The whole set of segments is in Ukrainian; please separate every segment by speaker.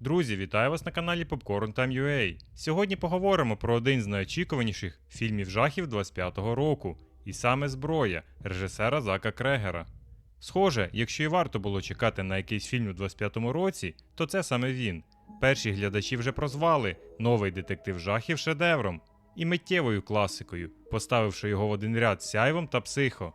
Speaker 1: Друзі, вітаю вас на каналі Popcorn Time. Сьогодні поговоримо про один з найочікуваніших фільмів жахів 25-го року, і саме зброя режисера Зака Крегера. Схоже, якщо і варто було чекати на якийсь фільм у 25-му році, то це саме він. Перші глядачі вже прозвали новий детектив жахів шедевром і миттєвою класикою, поставивши його в один ряд з сяйвом та психо.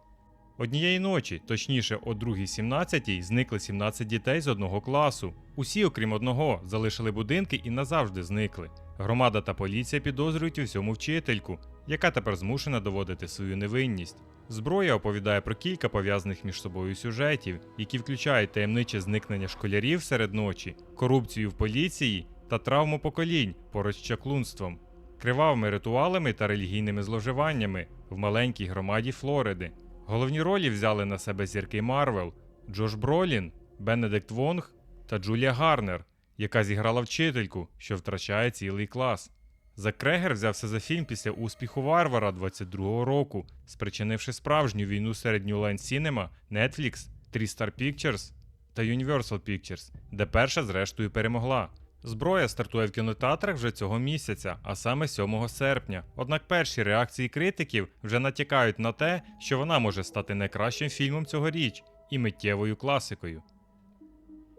Speaker 1: Однієї ночі, точніше о 2.17, зникли 17 дітей з одного класу. Усі, окрім одного, залишили будинки і назавжди зникли. Громада та поліція підозрюють у всьому вчительку, яка тепер змушена доводити свою невинність. Зброя оповідає про кілька пов'язаних між собою сюжетів, які включають таємниче зникнення школярів серед ночі, корупцію в поліції та травму поколінь поруч з чаклунством, кривавими ритуалами та релігійними зловживаннями в маленькій громаді Флориди. Головні ролі взяли на себе зірки Марвел, Джош Бролін, Бенедикт Вонг та Джулія Гарнер, яка зіграла вчительку, що втрачає цілий клас. Зак Крегер взявся за фільм після успіху Варвара 22-го року, спричинивши справжню війну серед New Line Cinema, Netflix, Three Star Pictures та Universal Pictures, де перша зрештою перемогла. Зброя стартує в кінотеатрах вже цього місяця, а саме 7 серпня. Однак перші реакції критиків вже натякають на те, що вона може стати найкращим фільмом цьогоріч і миттєвою класикою.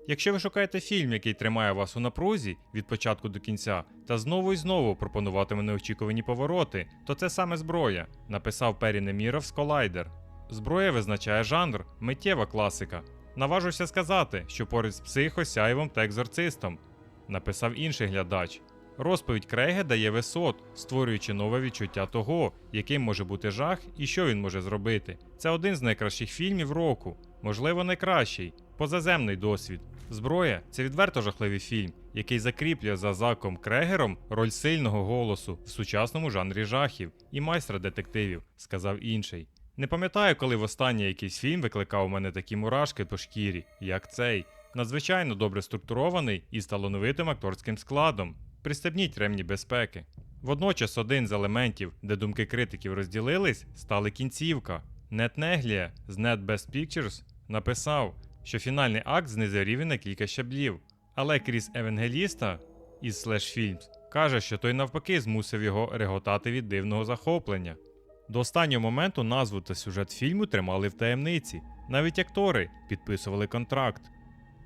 Speaker 1: Якщо ви шукаєте фільм, який тримає вас у напрузі від початку до кінця, та знову і знову пропонуватиме неочікувані повороти, то це саме зброя, написав Пері Неміров з Колайдер. Зброя визначає жанр, миттєва класика. Наважуся сказати, що поряд з психо, сяйвом та екзорцистом, написав інший глядач. Розповідь Крейге дає висот, створюючи нове відчуття того, яким може бути жах і що він може зробити. Це один з найкращих фільмів року, можливо, найкращий, позаземний досвід. Зброя це відверто жахливий фільм, який закріплює за Заком Крегером роль сильного голосу в сучасному жанрі жахів і майстра детективів, сказав інший. Не пам'ятаю, коли востаннє якийсь фільм викликав у мене такі мурашки по шкірі, як цей. Надзвичайно добре структурований і з талановитим акторським складом. Пристебніть ремні безпеки. Водночас один з елементів, де думки критиків розділились, стали кінцівка. Нет Неглія з Net Best Pictures написав, що фінальний акт знизив рівень на кілька щаблів. Але Кріс Евангеліста із Slash Films каже, що той навпаки змусив його реготати від дивного захоплення. До останнього моменту назву та сюжет фільму тримали в таємниці. Навіть актори підписували контракт.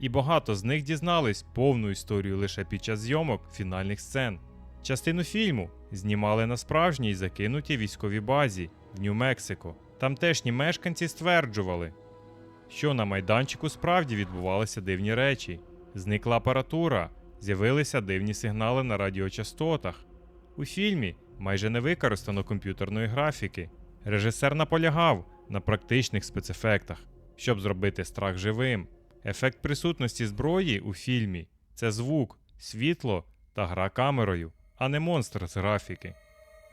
Speaker 1: І багато з них дізнались повну історію лише під час зйомок фінальних сцен. Частину фільму знімали на справжній закинутій військовій базі в Нью-Мексико. Тамтешні мешканці стверджували, що на майданчику справді відбувалися дивні речі. Зникла апаратура, з'явилися дивні сигнали на радіочастотах. У фільмі майже не використано комп'ютерної графіки. Режисер наполягав на практичних спецефектах, щоб зробити страх живим. Ефект присутності зброї у фільмі це звук, світло та гра камерою, а не монстр з графіки.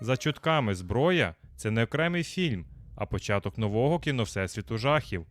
Speaker 1: За чутками зброя це не окремий фільм, а початок нового кіно Всесвіту жахів,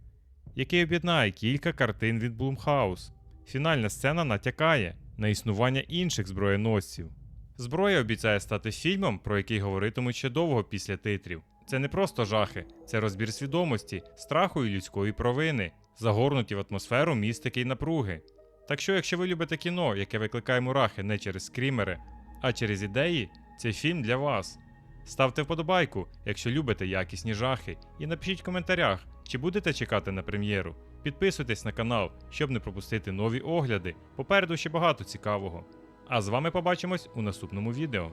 Speaker 1: який об'єднає кілька картин від Блумхаус. Фінальна сцена натякає на існування інших зброєносців. Зброя обіцяє стати фільмом, про який говоритимуть ще довго після титрів. Це не просто жахи, це розбір свідомості, страху і людської провини, загорнуті в атмосферу містики й напруги. Так що, якщо ви любите кіно, яке викликає мурахи не через скрімери, а через ідеї, цей фільм для вас. Ставте вподобайку, якщо любите якісні жахи, і напишіть в коментарях, чи будете чекати на прем'єру. Підписуйтесь на канал, щоб не пропустити нові огляди. Попереду ще багато цікавого. А з вами побачимось у наступному відео.